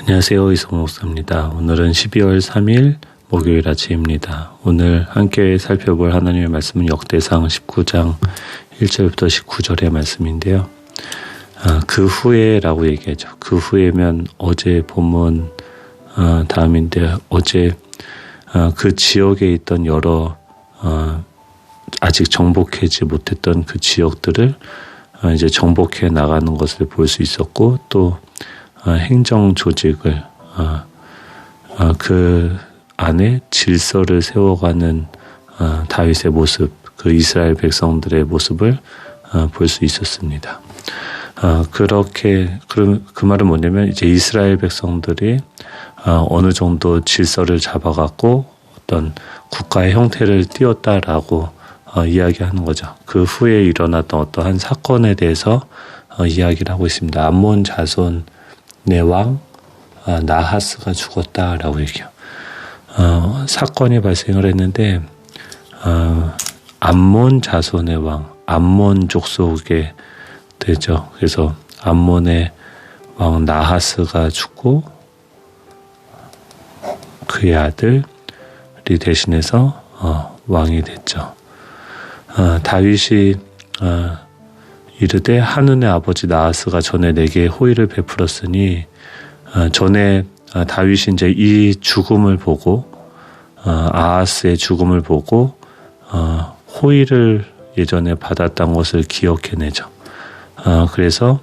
안녕하세요. 이성 목사입니다. 오늘은 12월 3일 목요일 아침입니다. 오늘 함께 살펴볼 하나님의 말씀은 역대상 19장 1절부터 19절의 말씀인데요. 아, 그 후에라고 얘기하죠. 그 후에면 어제 본문 아, 다음인데 어제 아, 그 지역에 있던 여러 아, 아직 정복하지 못했던 그 지역들을 아, 이제 정복해 나가는 것을 볼 수 있었고 또 아, 행정 조직을 아, 아, 그 안에 질서를 세워가는 아, 다윗의 모습, 그 이스라엘 백성들의 모습을 아, 볼수 있었습니다. 아, 그렇게 그, 그 말은 뭐냐면 이제 이스라엘 백성들이 아, 어느 정도 질서를 잡아갖고 어떤 국가의 형태를 띄웠다라고 어, 이야기하는 거죠. 그 후에 일어났던 어떠한 사건에 대해서 어, 이야기를 하고 있습니다. 암몬 자손 내왕 아, 나하스가 죽었다라고 얘기해요. 어, 사건이 발생을 했는데 어, 암몬 자손의 왕, 암몬 족 속에 되죠. 그래서 암몬의 왕 나하스가 죽고 그의 아들이 대신해서 어, 왕이 됐죠. 어, 다윗이 어, 이르되 한운의 아버지 나하스가 전에 내게 호의를 베풀었으니 어, 전에 어, 다윗이 이제 이 죽음을 보고 어, 아하스의 죽음을 보고 어, 호의를 예전에 받았던 것을 기억해내죠. 어, 그래서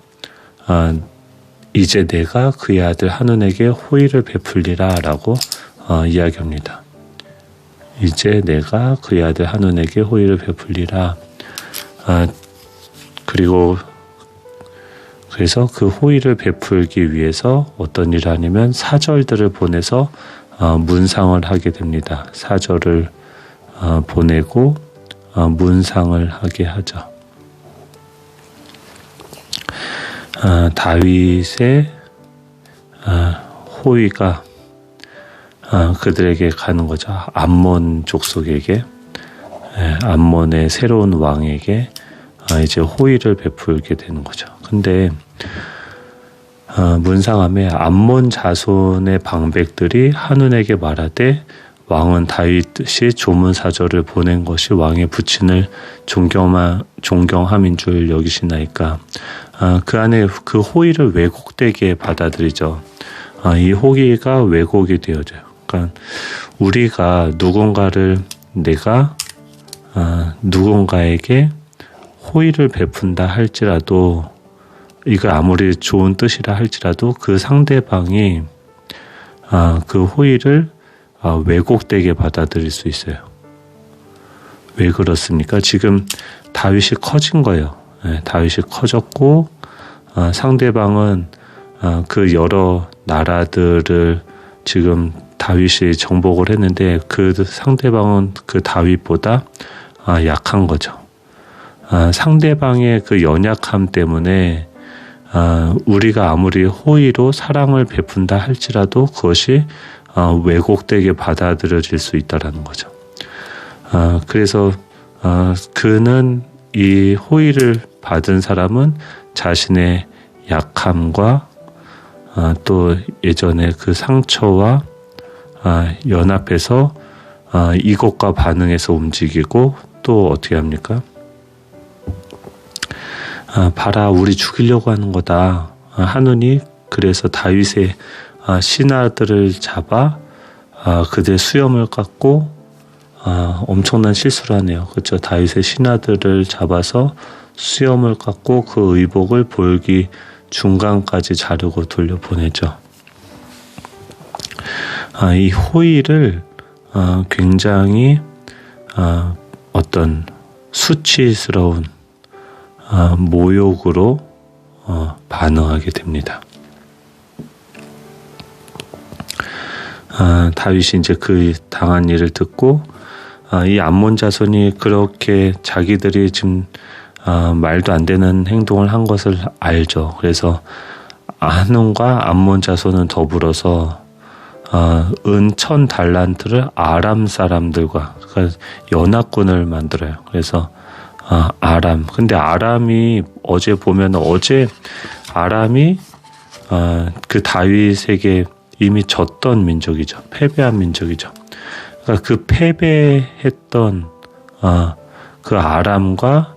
어, 이제 내가 그의 아들 한운에게 호의를 베풀리라라고 어, 이야기합니다. 이제 내가 그의 아들 한운에게 호의를 베풀리라. 아, 그리고 그래서 그 호의를 베풀기 위해서 어떤 일을 하냐면 사절들을 보내서 어, 문상을 하게 됩니다. 사절을 어, 보내고 어, 문상을 하게 하죠. 아, 다윗의 아, 호의가 아, 그들에게 가는 거죠. 암몬 족속에게, 예, 암몬의 새로운 왕에게 아, 이제 호의를 베풀게 되는 거죠. 근데 아, 문상함에 암몬 자손의 방백들이 한운에게 말하되 왕은 다윗이 조문 사절을 보낸 것이 왕의 부친을 존경하, 존경함인 줄 여기시나이까 아, 그 안에 그 호의를 왜곡되게 받아들이죠. 아, 이 호의가 왜곡이 되어져요. 그러니까 우리가 누군가를 내가 아, 누군가에게 호의를 베푼다 할지라도 이거 아무리 좋은 뜻이라 할지라도 그 상대방이 아, 그 호의를 아, 왜곡되게 받아들일 수 있어요. 왜 그렇습니까? 지금 다윗이 커진 거예요. 네, 다윗이 커졌고 아, 상대방은 아, 그 여러 나라들을 지금 다윗이 정복을 했는데 그 상대방은 그 다윗보다 아, 약한 거죠. 아, 상대방의 그 연약함 때문에 아, 우리가 아무리 호의로 사랑을 베푼다 할지라도 그것이 아, 왜곡되게 받아들여질 수 있다라는 거죠. 아, 그래서 아, 그는 이 호의를 받은 사람은 자신의 약함과 아, 또 예전에 그 상처와 아, 연합해서 아, 이것과 반응해서 움직이고 또 어떻게 합니까? 아, 봐라 우리 죽이려고 하는 거다. 아, 하느니 그래서 다윗의 아, 신하들을 잡아 아, 그들 수염을 깎고 아, 엄청난 실수를 하네요. 그렇죠. 다윗의 신하들을 잡아서 수염을 깎고 그 의복을 볼기 중간까지 자르고 돌려보내죠. 아, 이 호의를 아, 굉장히 아, 어떤 수치스러운 아, 모욕으로 어, 반응하게 됩니다. 아, 다윗이 이제 그 당한 일을 듣고 아, 이 암몬 자손이 그렇게 자기들이 지금 아, 말도 안 되는 행동을 한 것을 알죠. 그래서 아논과 암몬 자손은 더불어서 아, 은천 달란트를 아람 사람들과 그러니까 연합군을 만들어요. 그래서 아, 아람. 근데 아람이 어제 보면 어제 아람이 아, 그 다윗에게 이미 졌던 민족이죠. 패배한 민족이죠. 그러니까 그 패배했던 아, 그 아람과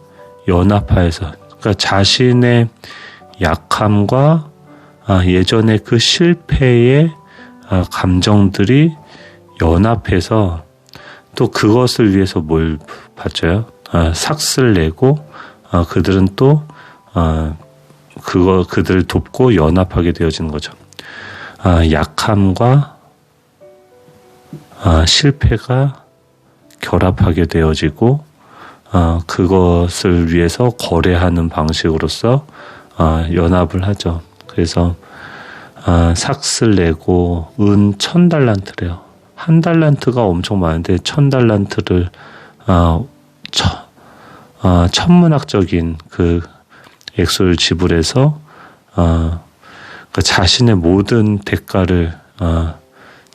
연합하여서 그러니까 자신의 약함과 아, 예전에 그 실패의 아, 감정들이 연합해서 또 그것을 위해서 뭘 바쳐요? 아, 삭슬 내고 아, 그들은 또 아, 그거 그들을 돕고 연합하게 되어지는 거죠. 아, 약함과 아, 실패가 결합하게 되어지고 아, 그것을 위해서 거래하는 방식으로서 아, 연합을 하죠. 그래서 아, 삭슬 내고 은 천 달란트래요. 한 달란트가 엄청 많은데 천 달란트를 아, 천, 아, 천문학적인 그 액수를 지불해서 아, 그 자신의 모든 대가를 아,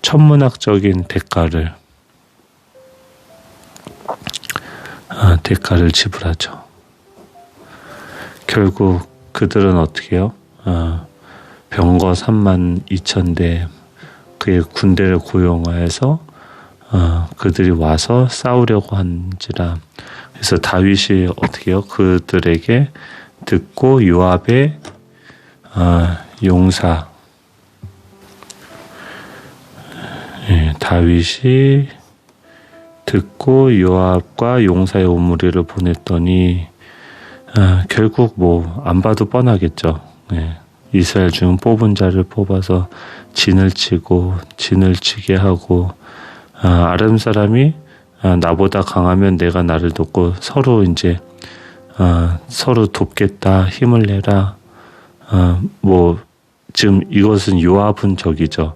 천문학적인 대가를 아, 대가를 지불하죠. 결국 그들은 어떻게 해요? 아, 병거 3만 2천 대 그의 군대를 고용하여서 어, 그들이 와서 싸우려고 한지라 그래서 다윗이 어떻게 해요? 그들에게 듣고 요압의 어, 용사 예, 다윗이 듣고 요압과 용사의 오무리를 보냈더니 아, 결국 뭐 안 봐도 뻔하겠죠. 예. 이스라엘 중 뽑은 자를 뽑아서 진을 치고 진을 치게 하고 아, 아름 사람이 아, 나보다 강하면 내가 나를 돕고 서로 이제 아, 서로 돕겠다 힘을 내라. 아, 뭐 지금 이것은 요압은 적이죠.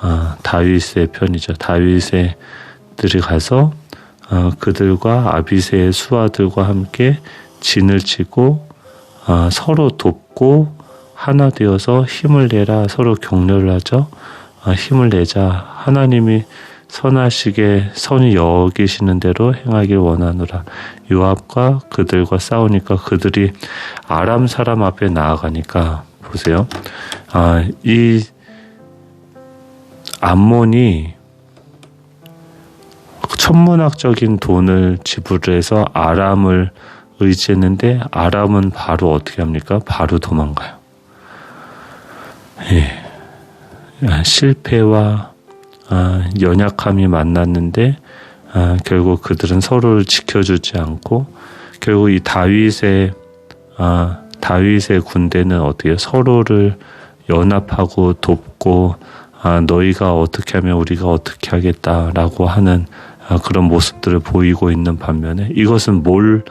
아, 다윗의 편이죠. 다윗의 들이 가서 아, 그들과 아비세의 수하들과 함께 진을 치고 아, 서로 돕고 하나 되어서 힘을 내라. 서로 격려를 하죠. 아, 힘을 내자. 하나님이 선하시게 선이 여기시는 대로 행하길 원하노라. 요압과 그들과 싸우니까 그들이 아람 사람 앞에 나아가니까 보세요. 아, 이 암몬이 천문학적인 돈을 지불해서 아람을 의지했는데 아람은 바로 어떻게 합니까? 바로 도망가요. 예. 아, 실패와 아, 연약함이 만났는데 아, 결국 그들은 서로를 지켜주지 않고 결국 이 다윗의 아, 다윗의 군대는 어떻게 서로를 연합하고 돕고 아, 너희가 어떻게 하면 우리가 어떻게 하겠다라고 하는 아, 그런 모습들을 보이고 있는 반면에 이것은 뭘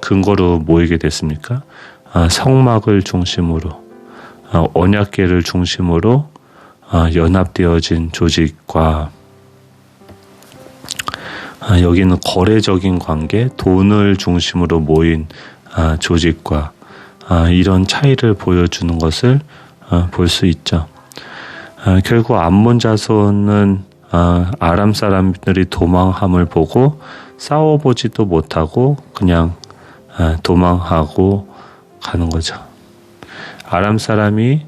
근거로 모이게 됐습니까? 아, 성막을 중심으로 아, 언약계를 중심으로 아, 연합되어진 조직과 아, 여기는 거래적인 관계, 돈을 중심으로 모인 조직과 이런 차이를 보여주는 것을 볼 수 있죠. 결국 암몬 자손은 아람 사람들이 도망함을 보고 싸워보지도 못하고 그냥 도망하고 가는 거죠. 아람 사람이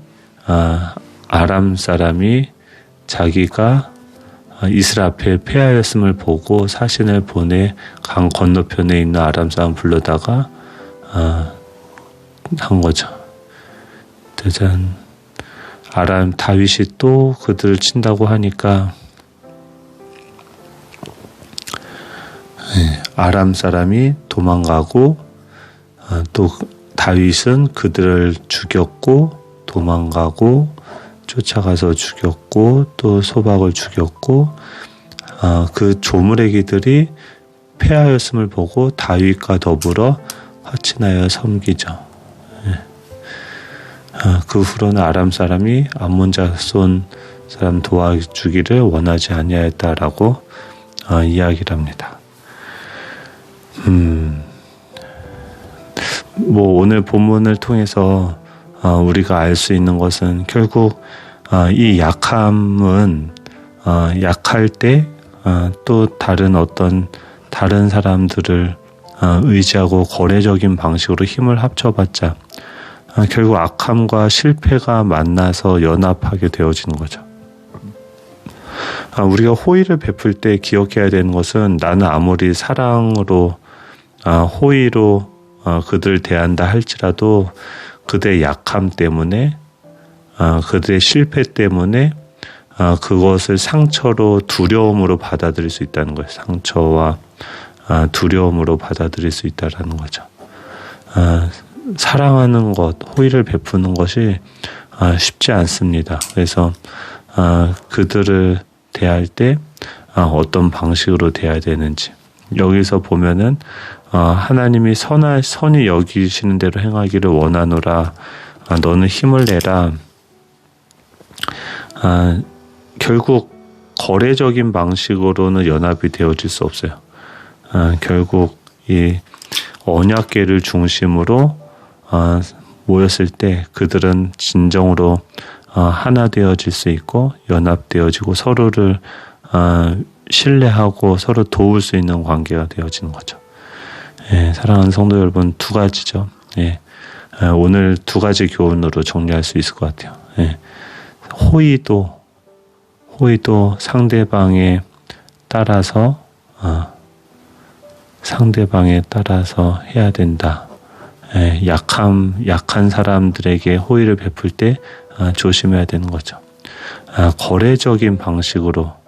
아, 아람 사람이 자기가 이스라엘 앞에 패하였음을 보고 사신을 보내 강 건너편에 있는 아람 사람 불러다가 아, 한 거죠. 대전 아람 다윗이 또 그들을 친다고 하니까 네, 아람 사람이 도망가고 아, 또 다윗은 그들을 죽였고 도망가고 쫓아가서 죽였고 또 소박을 죽였고 아, 그 조물애기들이 패하였음을 보고 다윗과 더불어 화친하여 섬기죠. 예. 아, 그 후로는 아람 사람이 암몬 자손 사람 도와주기를 원하지 아니하였다라고 아, 이야기를 합니다. 음. 뭐 오늘 본문을 통해서 어, 우리가 알 수 있는 것은 결국 어, 이 약함은 어, 약할 때 또 다른 어떤 다른 사람들을 의지하고 거래적인 방식으로 힘을 합쳐봤자 아, 결국 악함과 실패가 만나서 연합하게 되어지는 거죠. 아, 우리가 호의를 베풀 때 기억해야 되는 것은 나는 아무리 사랑으로 아, 호의로 아, 그들을 대한다 할지라도 그들의 약함 때문에 아, 그들의 실패 때문에 아, 그것을 상처로 두려움으로 받아들일 수 있다는 거예요. 상처와 아, 두려움으로 받아들일 수 있다라는 거죠. 아, 사랑하는 것, 호의를 베푸는 것이 아, 쉽지 않습니다. 그래서 아, 그들을 대할 때 아, 어떤 방식으로 대해야 되는지 여기서 보면은 아, 하나님이 선하, 선이 여기시는 대로 행하기를 원하노라 아, 너는 힘을 내라 아, 결국 거래적인 방식으로는 연합이 되어질 수 없어요. 아, 결국 이 언약계를 중심으로 아, 모였을 때 그들은 진정으로 아, 하나 되어질 수 있고 연합되어지고 서로를 아, 신뢰하고 서로 도울 수 있는 관계가 되어지는 거죠. 예, 사랑하는 성도 여러분 두 가지죠. 예, 아, 오늘 두 가지 교훈으로 정리할 수 있을 것 같아요. 예, 호의도 호의도 상대방에 따라서 아, 상대방에 따라서 해야 된다. 예, 약함 약한 사람들에게 호의를 베풀 때 아, 조심해야 되는 거죠. 아, 거래적인 방식으로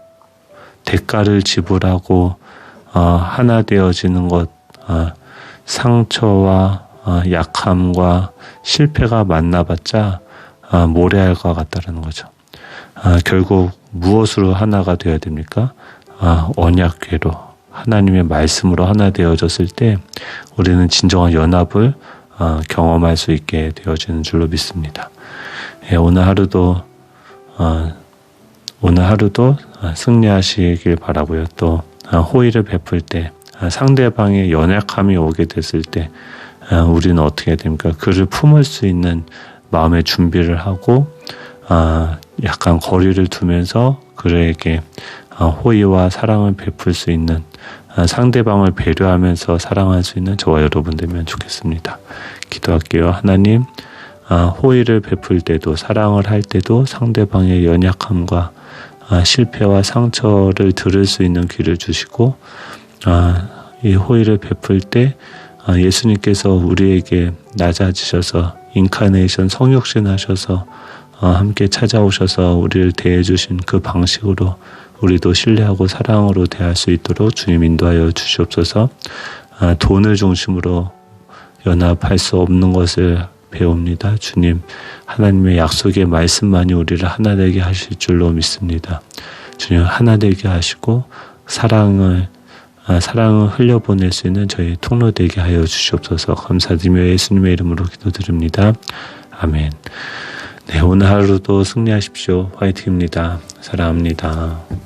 대가를 지불하고 아, 하나 되어지는 것 아, 상처와 아, 약함과 실패가 만나봤자 아, 모래알 것 같다는 거죠. 아, 결국 무엇으로 하나가 되어야 됩니까? 아, 언약궤로 하나님의 말씀으로 하나 되어졌을 때 우리는 진정한 연합을 아, 경험할 수 있게 되어지는 줄로 믿습니다. 예, 오늘 하루도 아, 오늘 하루도 아, 승리하시길 바라고요. 또 아, 호의를 베풀 때 아, 상대방의 연약함이 오게 됐을 때 아, 우리는 어떻게 됩니까? 그를 품을 수 있는 마음의 준비를 하고 아, 약간 거리를 두면서 그에게 아, 호의와 사랑을 베풀 수 있는 아, 상대방을 배려하면서 사랑할 수 있는 저와 여러분 되면 좋겠습니다. 기도할게요. 하나님, 아, 호의를 베풀 때도 사랑을 할 때도 상대방의 연약함과 아, 실패와 상처를 들을 수 있는 귀를 주시고 아, 이 호의를 베풀 때 아, 예수님께서 우리에게 낮아지셔서 인카네이션 성육신 하셔서 어, 함께 찾아오셔서 우리를 대해 주신 그 방식으로 우리도 신뢰하고 사랑으로 대할 수 있도록 주님 인도하여 주시옵소서. 아, 돈을 중심으로 연합할 수 없는 것을 배웁니다. 주님, 하나님의 약속의 말씀만이 우리를 하나 되게 하실 줄로 믿습니다. 주님, 하나 되게 하시고 사랑을 아, 사랑을 흘려보낼 수 있는 저희 통로 되게 하여 주시옵소서. 감사드리며 예수님의 이름으로 기도드립니다. 아멘. 네, 오늘 하루도 승리하십시오. 화이팅입니다. 사랑합니다.